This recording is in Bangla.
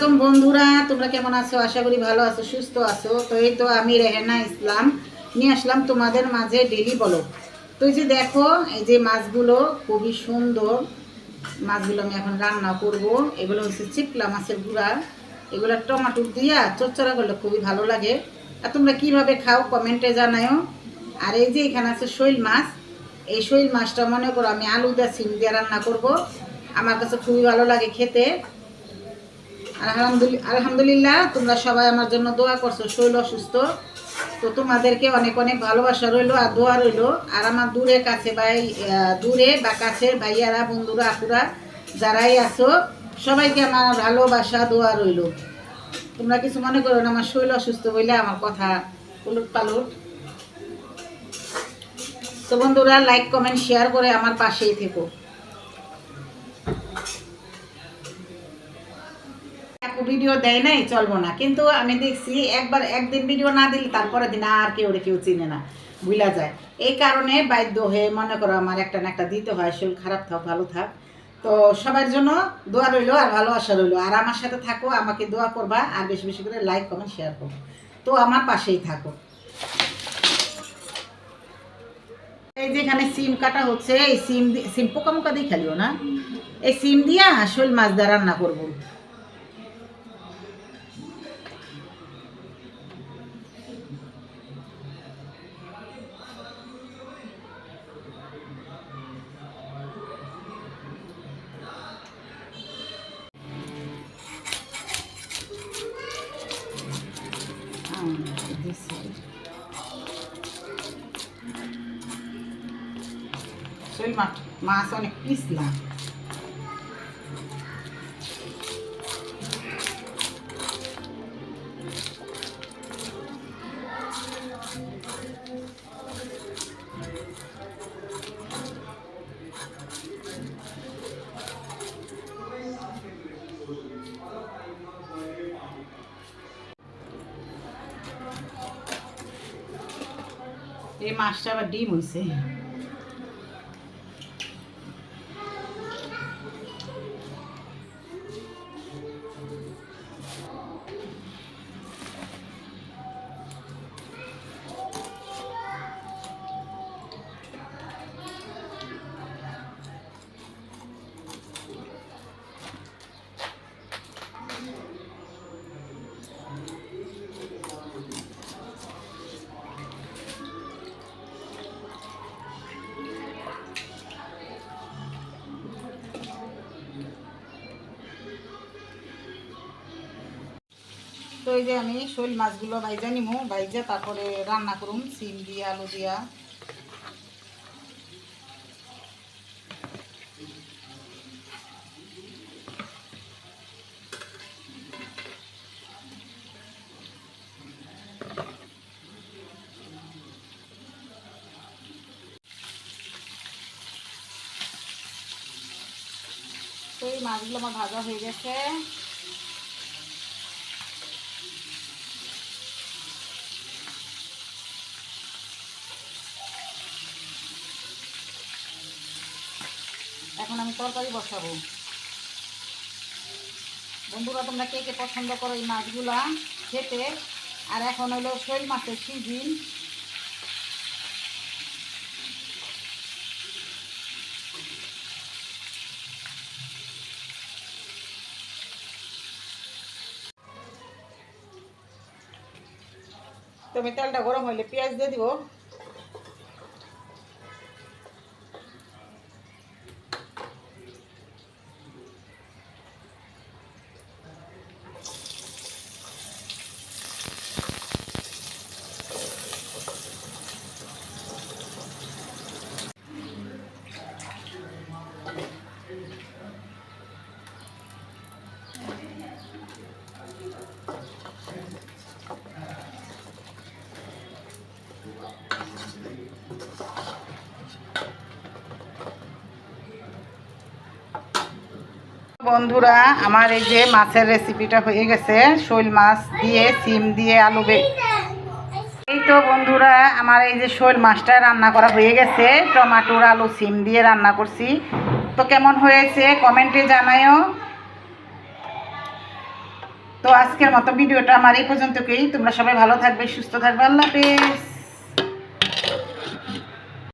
আলাইকুম বন্ধুরা, তোমরা কেমন আছো? আশা করি ভালো আছো, সুস্থ আছো। তো এই তো আমি রেহেনা ইসলাম। নিয়ে আসলাম তোমাদের মাঝে ডেলি বলো। তো এই যে দেখো, এই যে মাছগুলো খুবই সুন্দর। মাছগুলো আমি এখন রান্না করব। এগুলো হচ্ছে চিপলা মাছের গুঁড়া। এগুলো টমাটো দিয়া চচ্চড়া করলে খুবই ভালো লাগে। আর তোমরা কীভাবে খাও কমেন্টে জানাও আর এই যে এখানে আছে শৈল মাছ। এই শৈল মাছটা মনে করো আমি আলু দিয়ে সিম দিয়ে রান্না করব। আমার কাছে খুবই ভালো লাগে খেতে। আলহামদুলিল্লাহ আলহামদুলিল্লাহ, তোমরা সবাই আমার জন্য দোয়া করছ, শৈল অসুস্থ। তো তোমাদেরকে অনেক অনেক ভালোবাসা রইল আর দোয়া রইল। আর আমার দূরে কাছে ভাই দূরে বা কাছের ভাইয়ারা, বন্ধুরা, আপুরা, যারাই আছো, সবাইকে আমার ভালোবাসা, দোয়া রইল। তোমরা কিছু মনে করো না, আমার শৈল অসুস্থ বলে আমার কথা উলুট পালুট। তো বন্ধুরা লাইক কমেন্ট শেয়ার করে আমার পাশেই থেকো। ভিডিও দেয় নাই, চলবো না। কিন্তু আমি দেখছি একবার একদিন ভিডিও না দিলে তারপরে দিন আর কেউ কেউ চিনে না, ভুলা যায়। এই কারণে বাধ্য হয়ে মনে করো আমার একটা না একটা দিতে হয় শরীর খারাপ থাক, ভালো থাক। তো সবার জন্য দোয়া রইল আর ভালোবাসা রইল। আর আমার সাথে থাকো, আমাকে দোয়া করবা, আর বেশি বেশি করে লাইক, কমেন্ট, শেয়ার করো। তো আমার পাশেই থাকো। এই যেখানে সিম কাটা হচ্ছে, এই সিম সিম পোকা মোকা দিয়ে খেলিও না। এই সিম দিয়া শোল মাছ দিয়ে রান্না করব। দিছি। শোল মাছ মাছ অনেক পিছলা এই মাছটা আবার ডিম হয়েছে তো এই যে আমি শোল মাছগুলো বাইজা নিমু বাইজা তারপরে রান্না করুম, সিম দিয়া, আলু দিয়া। তো এই মাছগুলো আমার ভাজা হয়ে গেছে। তরকারি বসাবো। বন্ধুরা, তোমরা কে কে পছন্দ করো এই মাছগুলা খেতে? আর এখন হলো শৈল মাছের সিজিন। তুমি তেলটা গরম হইলে পেঁয়াজ দিয়ে দিব। বন্ধুরা, আমার এই যে মাছের রেসিপিটা হয়ে গেছে, শৈল মাছ দিয়ে, সিম দিয়ে, আলু এই তো বন্ধুরা, আমার এই যে শৈল মাছটা রান্না করা হয়ে গেছে, টমাটোর আলু সিম দিয়ে রান্না করছি। তো কেমন হয়েছে কমেন্টে জানায়ও। তো আজকের মতো ভিডিওটা আমার এই পর্যন্তকেই। তোমরা সবাই ভালো থাকবে, সুস্থ থাকবে, আল্লাহ হাফেজ।